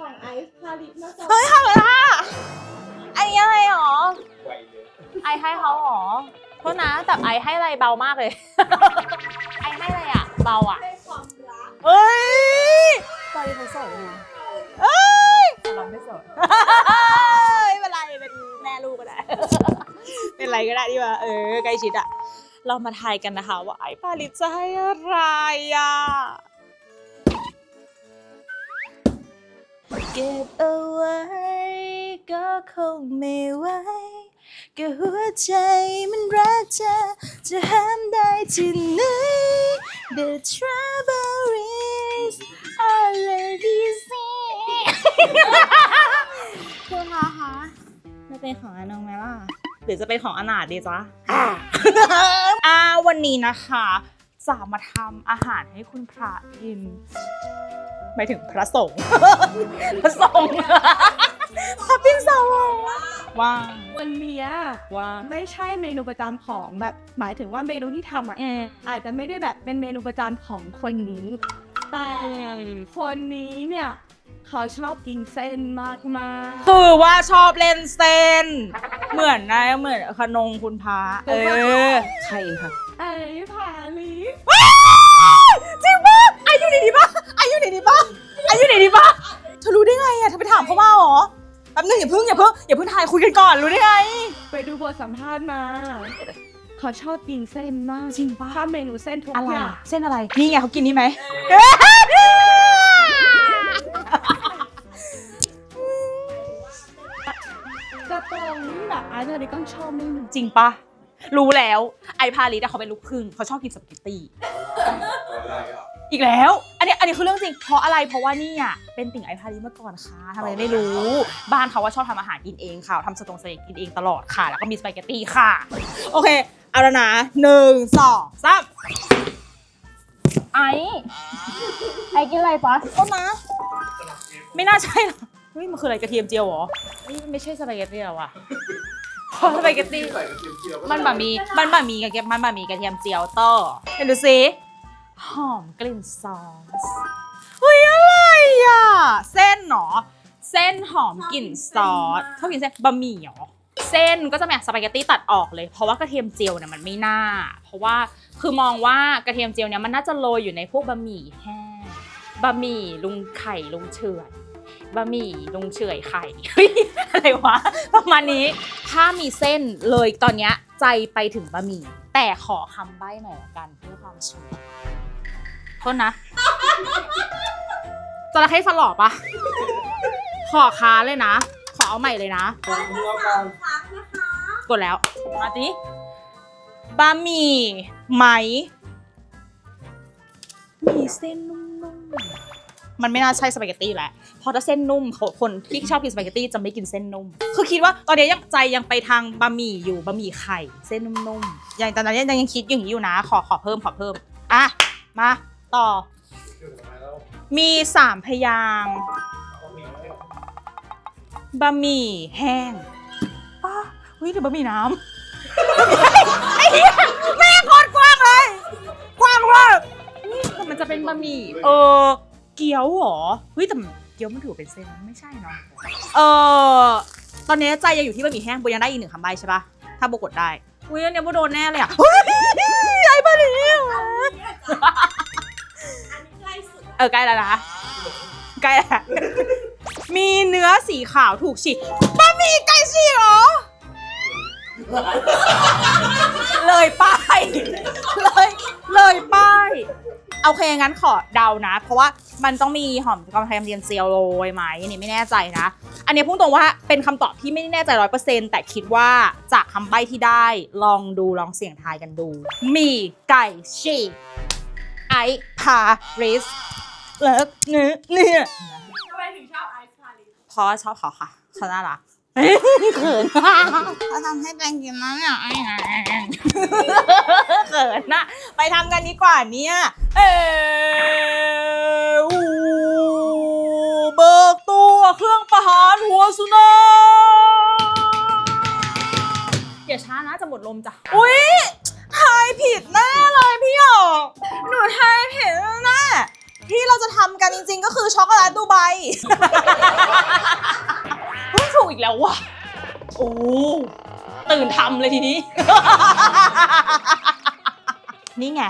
ของไอซ์พาริสมาส่งเฮ้ยทำอะไรล่ะอันนี้อะไรหรอ ไอให้เขาหรอโทษนะแต่ไอให้อะไรเบามากเลย ไอให้อะไรอะ เบาอะให้ความรักเอ้ยตอนนี้เขาโสดนะเอ้ยเราไม่โสดไม่เป็นไรเป็นแม่ลูกก็ได้ เป็นไรก็ได้ดีว่าเออใกล้ชิดอะ เรามาทายกันนะคะว่าไอ้ปาลิตจะให้อะไรอะ เก็บเอาไว้ก็คงไม่ไหวก็หัวใจมันรักเธอจะห้ามได้ที่ไหน The trouble is all of you see คุณคะคะจะเป็นของอนงไหมล่ะ หรือจะเป็นของอนาถดีจ๊ะอ่าวันนี้นะคะ จะมาทำอาหารให้คุณพระกิน หมายถึงพระสงฆ์ พระสงฆ์พระพินสวงว่างวันเนี้ยว่างไม่ใช่เมนูประจำของแบบหมายถึงว่าเมนูที่ทำอะอาจจะไม่ได้แบบเป็นเมนูประจำของคนนี้ แต่คนนี้เนี่ยเขาชอบกินเส้นมากมากคือว่าชอบเล่นเส้น เหมือนนะเหมือนขนงคุณพระเออใครคะไอ้พาลิสจริงปะ อายุไหนดีปะอายุไหนดีปะอายุไหนดีปะเธอรู้ได้ไงอะเธอไปถามเขามาเหรอแป๊บนึงอย่าเพิ่งอย่าเพิ่งอย่าเพิ่งทายคุยกันก่อนรู้ได้ไง ไปดูบทสัมภาษณ์มาเขาชอบกินเส้นมากจริงปะถ้าเมนูเส้นทุกอะไรอย่างเส้นอะไร นี่ไงเขากินนี่ไหมกระตรงนี่แบบไอ้เนี่ยก็ชอบเมนูจริงปะรู้แล้วไอพาลิสอะเขาเป็นลูกครึ่งเขาชอบกินสปาเกตตี้ อีกแล้ว อันนี้อันนี้คือเรื่องจริง เพราะอะไร เพราะว่านี่อะเป็นติ่งไอพาริมาก่อนค่ะทำไมไม่รู้ บ้านเขาว่าชอบทำอาหารกินเองค่ะทำสตงสเต็กกินเองตลอดค่ะ แล้วก็มีสปาเกตตี้ค่ะ โอเค เอาแล้วนะหนึ่งสองสามไอไอกินอะไรปะต้นนะ ไม่น่าใช่หรอกเฮ้ย มันคืออะไรกระเทียมเจียวเหรอเฮ้ยมันไม่ใช่สปาเกตตี้หรอวะเพราะสปาเกตตี้ใส่กระเทียมเจียวก็มันบะหมี่มันบะหมี่กับเกี๊ยวมันบะหมี่กระเทียมเจียวต่อเห็นดูสิ หอมกลิ่นซอสเฮ้ยอะไรอะ เส้นเหรอเส้นหอมกลิ่นซอสชอบกินเส้นบะหมี่เหรอ เส้นก็จะแบบสปาเกตตี้ตัดออกเลย เพราะว่ากระเทียมเจียวเนี่ยมันไม่น่า เพราะว่าคือมองว่ากระเทียมเจียวเนี่ยมันน่าจะโรยอยู่ในพวกบะหมี่แห้ง บะหมี่ลุงไข่ลุงเฉื่อยบะหมี่ลุงเฉื่อยไข่เฮ้ยอะไรวะ ประมาณนี้ ถ้ามีเส้นเลยตอนเนี้ยใจไปถึงบะหมี่ แต่ขอคำใบ้หน่อยละกันเพื่อความชัวร์ โทษนะจระเข้ฟันหล่อปะขอค้าเลยนะ ขอเอาใหม่เลยนะหัวกันกดแล้ว มาดิบะหมี่ไหม มีเส้นนุ่มๆ มันไม่น่าใช่สปาเกตตี้แหละเพราะถ้าเส้นนุ่มคนคนที่ชอบกินสปาเกตตี้จะไม่กินเส้นนุ่ม คือคิดว่าตอนนี้ยังใจยังไปทางบะหมี่อยู่บะหมี่ไข่ เส้นนุ่มๆ อย่างตอนนั้นยังยังคิดอย่างนี้อยู่นะ ขอขอเพิ่มขอเพิ่ม อะ มา ต่อ มีสามพยางค์บะหมี่แห้งป้าเฮ้ยหรือบะหมี่น้ำไอ้เหี้ยแม่งโคตรกว้างเลย กว้างมากนี่แต่มันจะเป็นบะหมี่ เออ เกี๊ยวเหรอเฮ้ยแต่เกี๊ยวมันถือเป็นเส้นไม่ใช่เนาะเออตอนนี้ใจยังอยู่ที่บะหมี่แห้งโบยังได้อีกหนึ่งคำใบ้ใช่ปะถ้าโบกดได้อุ้ยอันเนี้ยโบโดนแน่เลยอะ เออใกล้แล้วนะใกล้แล้วมีเนื้อสีขาวถูกฉีกบะหมี่ไก่ฉีกเหรอ เลยป้าย เลยเลยป้ายโอเคงั้นขอเดานะ เพราะว่ามันต้องมีหอมกระเทียมเจียนเจียวโรยไหมอันนี่ไม่แน่ใจนะ อันนี้พูดตรงว่าเป็นคำตอบที่ไม่แน่ใจร้อยเปอร์เซ็นต์แต่คิดว่าจากคำใบ้ที่ได้ลองดูลองเสี่ยงทายกันดูมีไก่ฉีกไอพาริส เลิกเนื้อเนื้อทำไมถึงชอบไอซ์พาลิสเพราะว่าชอบเขาค่ะเขาน่ารักเขินเขาทำให้แตงกินนะเนี่ยเขินนะไปทำกันดีกว่าเนี่ยเอออูเบิกตัวเครื่องประหารหัวสุนัขอย่าช้านะจะหมดลมจ้ะอุ๊ยทายผิดแน่เลยพี่หยกหนูทายผิดแน่ ที่เราจะทำกันจริงๆ ก็คือช็อกโกแลตดูไบเฮ้ยถูกอีกแล้วว่ะ โอ้ ตื่นทำเลยทีนี้ นี่ไง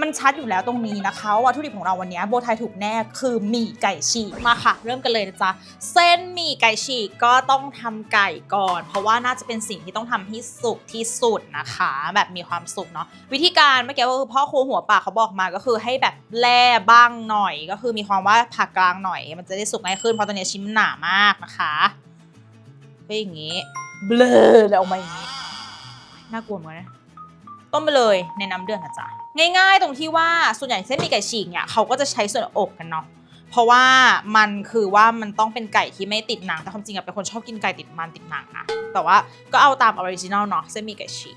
มันชัดอยู่แล้วตรงนี้นะคะว่าวัตถุดิบของเราวันนี้โบไทยถูกแน่คือหมี่ไก่ฉีกมาค่ะ เริ่มกันเลยนะจ๊ะ เส้นหมี่ไก่ฉีกก็ต้องทำไก่ก่อน เพราะว่าน่าจะเป็นสิ่งที่ต้องทำให้สุกที่สุดนะคะ แบบมีความสุกเนาะวิธีการเมื่อกี้ก็คือพ่อครัวหัวปากเขาบอกมาก็คือให้แบบแล่บ้างหน่อย ก็คือมีความว่าผ่ากลางหน่อย มันจะได้สุกง่ายขึ้นเพราะตอนนี้ชิ้นมันหนามากนะคะก็อย่างงี้เบลอแล้วออกมาอย่างงี้น่ากลัวเหมือนกันนะ ต้มไปเลยในน้ำเดือดนะจ๊ะง่าย ๆ ตรงที่ว่าส่วนใหญ่เส้นหมีไก่ฉีกเนี่ยเขาก็จะใช้ส่วนอกกันเนาะเพราะว่ามันคือว่ามันต้องเป็นไก่ที่ไม่ติดหนังแต่ความจริงอะเป็นคนชอบกินไก่ติดมันติดหนังอะแต่ว่าก็เอาตามออริจินอลเนาะเส้นหมีไก่ฉีก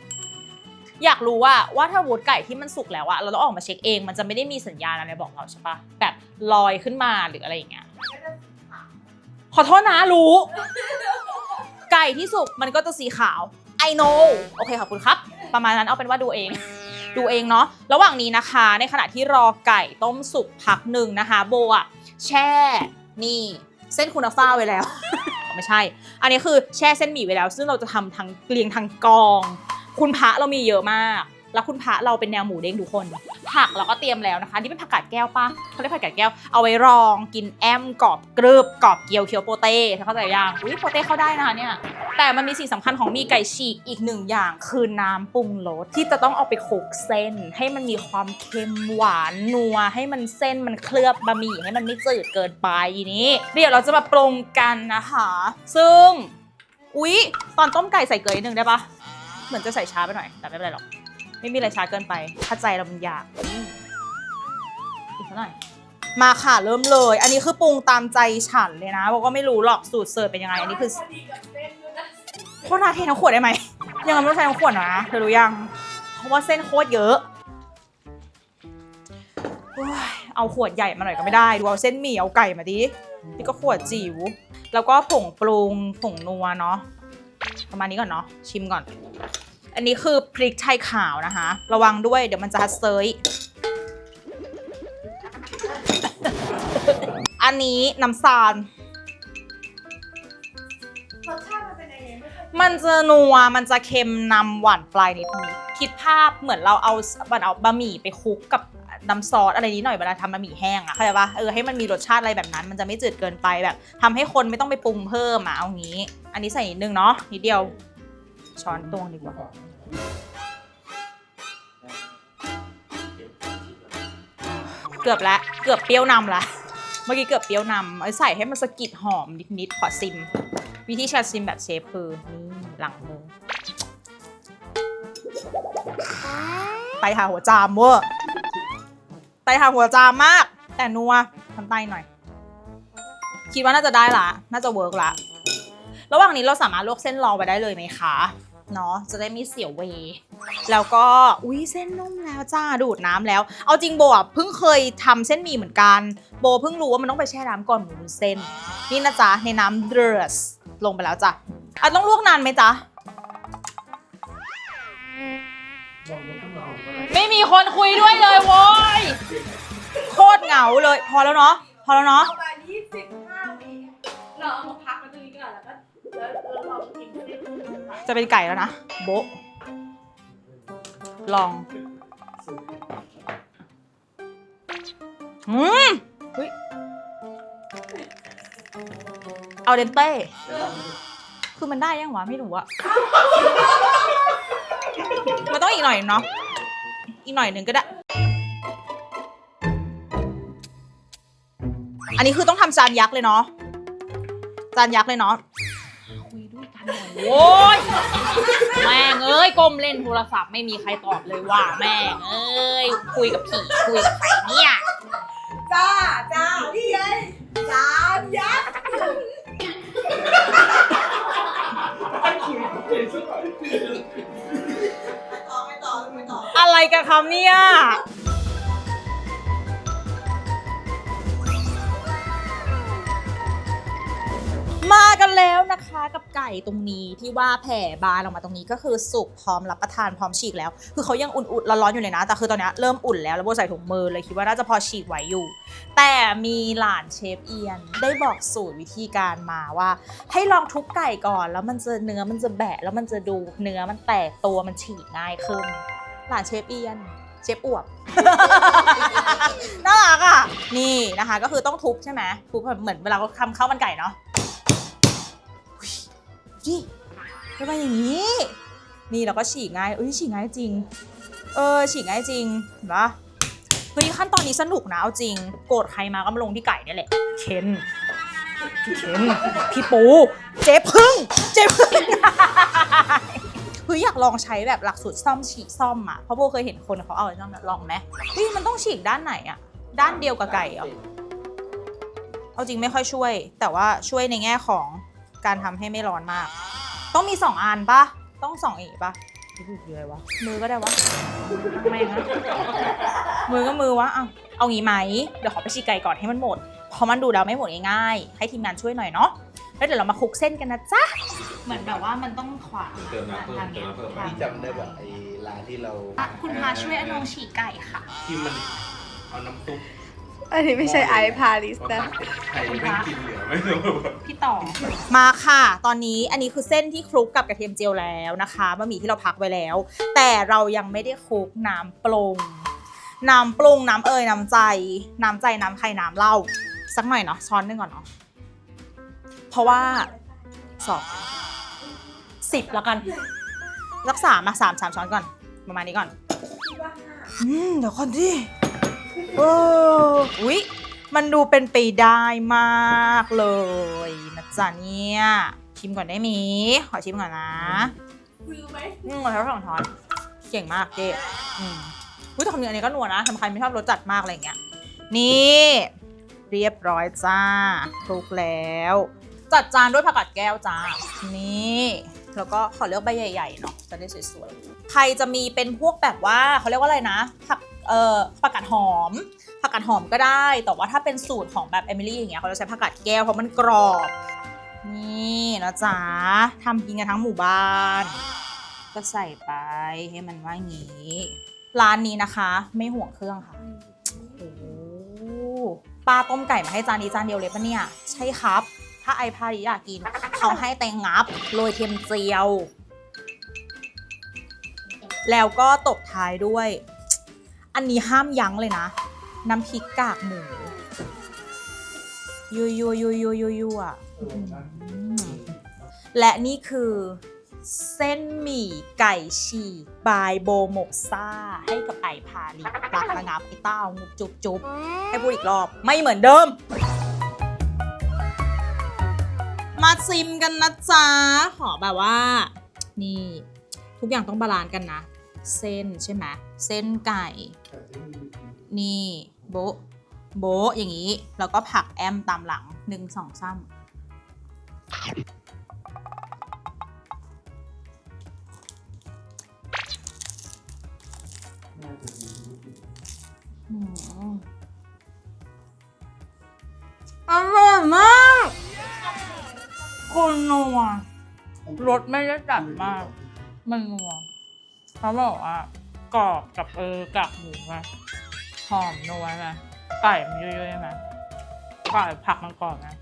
อยากรู้ว่าว่าถ้าวูดไก่ที่มันสุกแล้วอะเราต้องออกมาเช็คเองมันจะไม่ได้มีสัญญาณอะไรบอกเราใช่ปะแบบลอยขึ้นมาหรืออะไรอย่างเงี้ยขอโทษนะรู้ ไก่ที่สุกมันก็จะสีขาว I know โอเคขอบคุณครับ ประมาณนั้นเอาเป็นว่าดูเอง ดูเองเนาะระหว่างนี้นะคะ ในขณะที่รอไก่ต้มสุกพักหนึ่งนะคะ โบอะแช่นี่เส้นคุณฟ้าไว้แล้ว ไม่ใช่ อันนี้คือแช่เส้นหมี่ไว้แล้ว ซึ่งเราจะทำทั้งเรียงทั้งกอง คุณพระเรามีเยอะมาก แล้วคุณพระเราเป็นแนวหมูเด้งทุกคน ผักเราก็เตรียมแล้วนะคะ นี่เป็นผักกาดแก้วปะเขาเรียกผักกาดแก้ว เอาไว้รองกินแอมกรอบกรึบกรอบเกี๊ยวเคียวโปเต้เข้าใจยังอุ้ยโปเต้เข้าได้นะคะเนี่ย แต่มันมีสิ่งสำคัญของมีไก่ฉีกอีกหนึ่งอย่างคือน้ำปรุงรสที่จะต้องเอาไปโขลกเส้น ให้มันมีความเค็มหวานนัว ให้มันเส้นมันเคลือบบะหมี่ให้มันไม่จืดเกินไปนี้ เดี๋ยวเราจะมาปรุงกันนะคะ ซึ่งอุ๊ยตอนต้มไก่ใส่เกลือนิดนึงได้ปะเหมือนจะใส่ช้าไปหน่อยแต่ไม่เป็นไรหรอก ไม่มีอะไรช้าเกินไปถ้าใจเรามันอยากอีกสักหน่อย มาค่ะเริ่มเลย อันนี้คือปรุงตามใจฉันเลยนะบอกก็ไม่รู้หรอกสูตรเสิร์ฟเป็นยังไง อันนี้คือโคตรน่าเททั้งขวดได้ไหมยังไม่ต้องใช้ทั้งขวดนะเธอรู้ยัง เพราะว่าเส้นโคตรเยอะเอาขวดใหญ่มาหน่อยก็ไม่ได้ ดูเอาเส้นหมี่เอาไก่มาดิ นี่ก็ขวดจิ๋ว แล้วก็ผงปรุงผงนัวเนาะ ประมาณนี้ก่อนเนาะ ชิมก่อน อันนี้คือพริกไทยขาวนะคะ ระวังด้วยเดี๋ยวมันจะเซยอันนี้น้ำซานรสชาติมันเป็นยังไงไม่เคยมันจะนัว มันจะเค็มนำหวานปลายนิดนิดคิดภาพเหมือนเราเอาบันเอาบะหมี่ไปคลุกกับน้ำซอสอะไรนี้หน่อยเวลาทำบะหมี่แห้งอะเข้าใจปะเออให้มันมีรสชาติอะไรแบบนั้น มันจะไม่จืดเกินไปแบบทำให้คนไม่ต้องไปปรุงเพิ่มอะเอางี้ อันนี้ใส่นิดนึงเนาะนิดเดียว ช้อนตวงดีกว่า เกือบแล้วเกือบเปรี้ยวนำละเมื่อกี้เกือบเปรี้ยวนำเอาใส่ให้มันสะกิดหอมนิดๆขอซิม วิธีการซิมแบบเชฟคือนี่หลังมือไตหาหัวจามเวอร์ไตหาหัวจามมาก แต่นัวทำไตหน่อย คิดว่าน่าจะได้ละ น่าจะเวิร์กละ ระหว่างนี้เราสามารถลวกเส้นรอไปได้เลยไหมคะ เนาะจะได้ไม่เสียเว แล้วก็อุ้ยเส้นนุ่มแล้วจ้าดูดน้ำแล้ว เอาจริงโบอะเพิ่งเคยทำเส้นหมี่เหมือนกัน โบเพิ่งรู้ว่ามันต้องไปแช่น้ำก่อนหมูวุ้นเส้น นี่นะจ๊ะในน้ำเดือดลงไปแล้วจ้ะอะต้องลวกนานไหมจ๊ะไม่มีคนคุยด้วยเลยโว้ยโคตรเหงาเลย พอแล้วเนาะพอแล้วเนาะประมาณยี่สิบห้าวิเราเจะเป็นไก่แล้วนะ โบะลองอืมเฮ้ยเอาเดนเต้ คือมันได้ยังวะไม่รู้อะมันต้องอีกหน่อยเนาะ อีกหน่อยหนึ่งก็ได้ อันนี้คือต้องทำจานยักษ์เลยเนาะ จานยักษ์เลยเนาะ ด้วยกันหน่อยโว้ยแม่งเอ้ยก้มเล่นโทรศัพท์ไม่มีใครตอบเลยว่าแม่งเอ้ยคุยกับผีคุยกับใครเนี่ยจ้าจ้านี่ไงจานยักษ์ต่อไปต่อไปต่ออะไรกันคำเนี่ย นแล้วนะคะกับไก่ตรงนี้ที่ว่าแผ่บานออกมาตรงนี้ก็คือสุกพร้อมรับประทานพร้อมฉีกแล้ว คือเขายังอุ่นๆร้อนๆอยู่เลยนะ แต่คือตอนนี้เริ่มอุ่นแล้วแล้วโบใส่ถุงมือเลยคิดว่าน่าจะพอฉีกไหวอยู่ แต่มีหลานเชฟเอียน ได้บอกสูตรวิธีการมาว่า ให้ลองทุบไก่ก่อนแล้วมันจะเนื้อมันจะแบะแล้วมันจะดูเนื้อมันแตกตัวมันฉีกง่ายขึ้น หลานเชฟเอียนเชฟอวบน่ารักอะ นี่นะคะ ก็คือต้องทุบใช่ไหมทุบเหมือนเวลาเราทำข้าวมันไก่เนาะ นี่เป็นมอย่างนี้ นี่เราก็ฉีกง่ายเอ้ยฉีกง่ายจริง เออฉีกง่ายจริงเห็นปะเฮ้ยขั้นตอนนี้สนุกนะเอาจริง โกรธใครมาก็มาลงที่ไก่เนี่ยแหละ เคนพี่เคนพี่ปู เจ๊พึ่ง เจ๊พึ่งเฮ้ยอยากลองใช้แบบหลักสูตรซ่อมฉีกซ่อมอะ เพราะโบเคยเห็นคนเขาเอาไปซ่อมลองไหมเฮ้ยมันต้องฉีกด้านไหนอะ ด้านเดียวกับไก่เหรอเอาจริงไม่ค่อยช่วย แต่ว่าช่วยในแง่ของ การทำให้ไม่ร้อนมาก ต้องมีสองอันปะต้องสองเอปะรู้สึกอะไรวะมือก็ได้วะไม่นะมือก็มือวะเอาเอางี้ไหมเดี๋ยวขอไปฉีกไก่ก่อนให้มันหมดเพราะมันดูแล้วไม่หมดง่ายๆให้ทีมงานช่วยหน่อยเนาะแล้วเดี๋ยวเรามาคลุกเส้นกันนะจ๊ะเหมือนแบบว่ามันต้องขวางเติมน้ำเพิ่มเติมน้ำเพิ่มพี่จำได้แบบไอ้ร้านที่เราอะคุณพาช่วยอนงฉีกไก่ค่ะที่มันเอาน้ำซุป อันนี้ไม่ใช่ไอซ์พาริสมานะ ใครไม่กินเหลือไม่รู้พี่ต่อมาค่ะ ตอนนี้อันนี้คือเส้นที่คลุกกับกระเทียมเจียวแล้วนะคะบะหมี่ที่เราพักไว้แล้ว แต่เรายังไม่ได้คลุกน้ำปรุง น้ำปรุงน้ำเอยน้ำใจ น้ำใจน้ำไข่น้ำเหล้าสักหน่อยเนาะช้อนหนึงก่อนเนาะเพราะว่าสองสิบแล้วกันรักสามมาสามสามช้อนก่อน ประมาณนี้ก่อนอืมเดี๋ยวก่อนดิเออ อุ๊ย มันดูเป็นไปได้มากเลยนะจ๊ะเนี่ย ชิมก่อนได้ไหมยขอชิมก่อนนะมือไหมอืมขอใช้สองช้อนเก่งมากเจ๊อืมอุ้ยแต่ความจริงอันนี้ก็นัวนะทำใครไม่ชอบรสจัดมากอะไรอย่างเงี้ย นี่ เรียบร้อยจ้าคลุกแล้ว จัดจานด้วยผักกาดแก้วจ้า นี่แล้วก็ขอเลือกใบใหญ่ๆเนาะจะได้สวยๆ ใครจะมีเป็นพวกแบบว่าเขาเรียกว่าอะไรนะผักเอ่อผักกาดหอม ผักกาดหอมก็ได้ แต่ว่าถ้าเป็นสูตรของแบบเอมิลี่อย่างเงี้ยเขาจะใช้ผักกาดแก้วเพราะมันกรอบ นี่นะจ๊ะทำกินกันทั้งหมู่บ้าน ก็ใส่ไปให้มันว่างี้ ร้านนี้นะคะ ไม่ห่วงเครื่องค่ะโอ้ปลาต้มไก่มาให้จานนี้จานเดียวเลยปะเนี่ย ใช่ครับ ถ้าไอพาริอยากกิน เขาให้แตงงับโรยเทียมเจียว แล้วก็ตบท้ายด้วย อันนี้ห้ามยั้งเลยนะ น้ำพริกกากหมูยูยูยูยูยูยูอะอืมและนี่คือ เส้นหมี่ไก่ฉีกบายโบหมกซ่า ให้กับไอพาลิรักระงับไอเต้างุบจุบจุบให้พูดอีกรอบ ไม่เหมือนเดิม มาซิมกันนะจ๊ะ ขอแบบว่า นี่ ทุกอย่างต้องบาลานซ์กันนะ เส้นใช่ไหมเส้นไก่ นี่โบะโบะอย่างนี้ แล้วก็ผักแอมตามหลังหนึ่งสองซ้ำอืมอร่อยมากคุณนัวรสไม่ได้จัดมาก มันนัวเขาบอกว่ากรอบกับเออกากหมูอะ หอมนัวนะไก่มันเยอะๆไหมไก่ผักมันกรอบนะ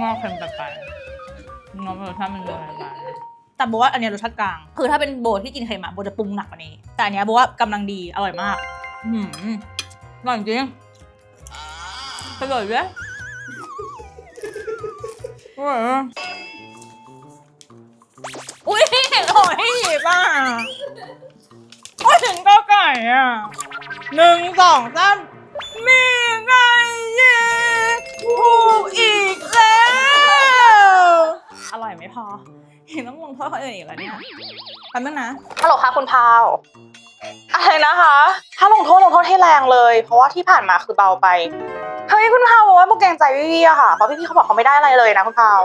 งอกเค็มไปๆงอกรสชาติมันนัวไปแต่โบว่าอันเนี้ยรสชาติกลาง คือถ้าเป็นโบที่กินเค็มอะโบจะปรุงหนักกว่านี้ แต่อันเนี้ยโบว่ากำลังดีอร่อยมาก อืมอร่อยจริงอร่อยไหมอร่อยอะอุ้ยโอ้ยให้หยิบอะโอ้ยถึงก็ไก่อะ หนึ่งสองสามมีไก่ยิงถูกอีกแล้ว อร่อยไม่พอเห็นต้องลงโทษคนอื่นอีกแล้วเนี่ยแป๊บนึงนะฮัลโหลค่ะคุณพาวอะไรนะคะ ถ้าลงโทษลงโทษให้แรงเลย เพราะว่าที่ผ่านมาคือเบาไป เฮ้ยคุณพาวบอกว่าโมเกรงใจพี่ๆอะค่ะ เพราะพี่ๆเขาบอกเขาไม่ได้อะไรเลยนะคุณพาว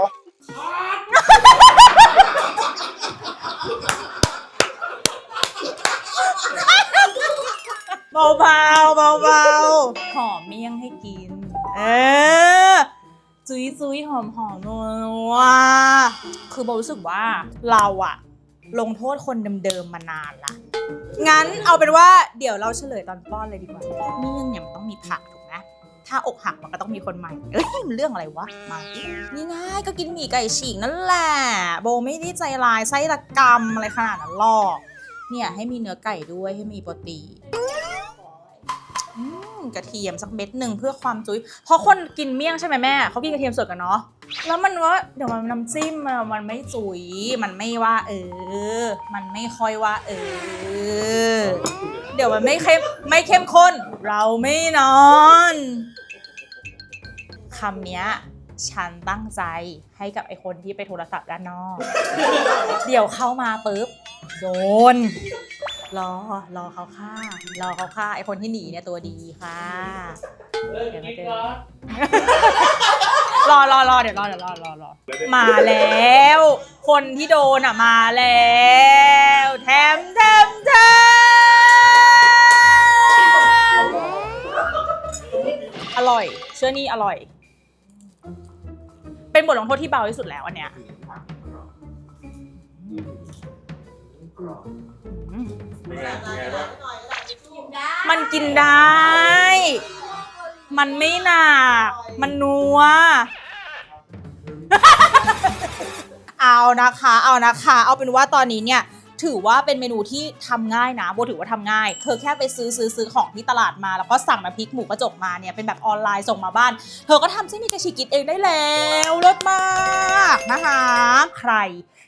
เบาเบาเบาเบาๆหอมเมี่ยงให้กิน เออจุยจุยหอมหอมนัวนัวคือโบรู้สึกว่าเราอะลงโทษคนเดิมๆมานานละ งั้นเอาเป็นว่าเดี๋ยวเราเฉลยตอนป้อนเลยดีกว่าเนื่องเนี่ยมันต้องมีผักถูกไหมถ้าอกหักมันก็ต้องมีคนใหม่เอ้ยมันเรื่องอะไรวะมาสินี่ง่ายก็กินหมี่ไก่ฉีกนั่นแหละโบไม่ได้ใจร้ายไส้ระกรรมอะไรขนาดนั้นหรอกเนี่ยให้มีเนื้อไก่ด้วยให้มีโปรตีนอืม กระเทียมสักเม็ดหนึ่งเพื่อความจุ้ยเพราะคนกินเมี่ยงใช่ไหมแม่เขากินกระเทียมสดกันเนาะแล้วมันว่าเดี๋ยวมันน้ำจิ้มมันมันไม่จุ๋ยมันไม่ว่า เออ มันไม่ค่อยว่า เออ เดี๋ยวมันไม่เข้มไม่เข้มข้น เราไม่นอนคำเนี้ยฉันตั้งใจให้กับไอคนที่ไปโทรศัพท์ด้านนอก เดี๋ยวเข้ามาปุ๊บโดน รอรอเขาฆ่ารอเขาฆ่าไอคนที่หนีเนี่ยตัวดีค่ะเดี๋ยวมาเจอรอรอรอเดี๋ยวรอเดี๋ยวรอรอรอมาแล้ว คนที่โดนอะมาแล้วแถมแถมแถมอร่อย เชื่อนี่อร่อย เป็นบทลงโทษที่เบาที่สุดแล้วอันเนี้ย เป็นไงเป็นไงบ้างมันกินได้ มันไม่หนัก มันนัว เอานะคะ เอานะคะ เอาเป็นว่าตอนนี้เนี่ย ถือว่าเป็นเมนูที่ทำง่ายนะโบถือว่าทำง่าย เธอแค่ไปซื้อซื้อซื้อของที่ตลาดมา แล้วก็สั่งน้ำพริกหมูกระจกมาเนี่ย เป็นแบบออนไลน์ส่งมาบ้าน เธอก็ทำเส้นหมีกระชีกินเองได้แล้วเลิศมากนะคะ ใคร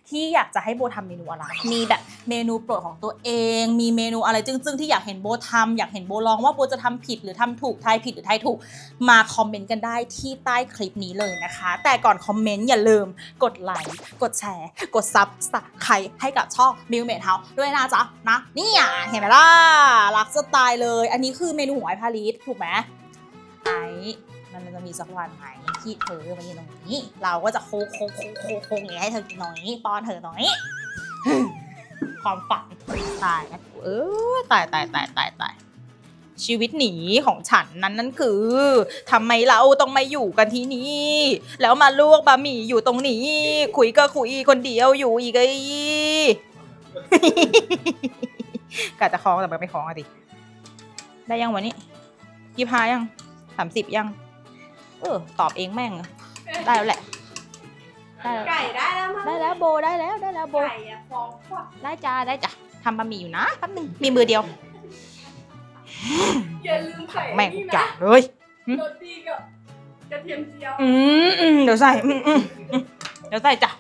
ที่อยากจะให้โบทำเมนูอะไร มีแบบเมนูโปรดของตัวเอง มีเมนูอะไรจึ้งๆที่อยากเห็นโบทำอยากเห็นโบลองว่าโบจะทำผิดหรือทำถูกทายผิดหรือทายถูก มาคอมเมนต์กันได้ที่ใต้คลิปนี้เลยนะคะ แต่ก่อนคอมเมนต์อย่าลืมกดไลค์กดแชร์ กดซับสไครให้กับช่องมิวเมทเฮาด้วยนะจ๊ะนะนี่อะเห็นไหมล่ะรักสไตล์เลย อันนี้คือเมนูของไอพาริสถูกไหมไอมันจะมีสักวันไหม ที่เธอมายืนตรงนี้ เราก็จะโคกโคกโคกโคกโคกอย่างนี้ให้เธอกินตรงนี้ป้อนเธอตรงนี้ ความฝันตายนะเออตายตายตายตายตายชีวิตหนีของฉันนั้นนั่นคือทำไมเราต้องมาอยู่กันที่นี่ แล้วมาลวกบะหมี่อยู่ตรงนี้ คุยก็คุยคนเดียวอยู่อีกไอ้กะจะคล้องแต่มันไม่คล้องอะดิได้ยังวันนี้ยี่ห้ายังสามสิบยัง เออ ตอบเองแม่งได้แล้วแหละ ได้แล้วไก่ได้แล้วมั้งได้แล้วโบได้แล้วได้แล้วโบ ไก่อะฟองกว่าได้จ้าได้จ้ะทำบะหมี่อยู่นะแป๊บนึงมีมือเดียว อย่าลืมใส่แม่งนี่จันะดเลยโรตีกับกระเทียมเจียว อืมอืมเดี๋ยวใส่อืมอืมอืมเดี๋ยวใส่จ้ะ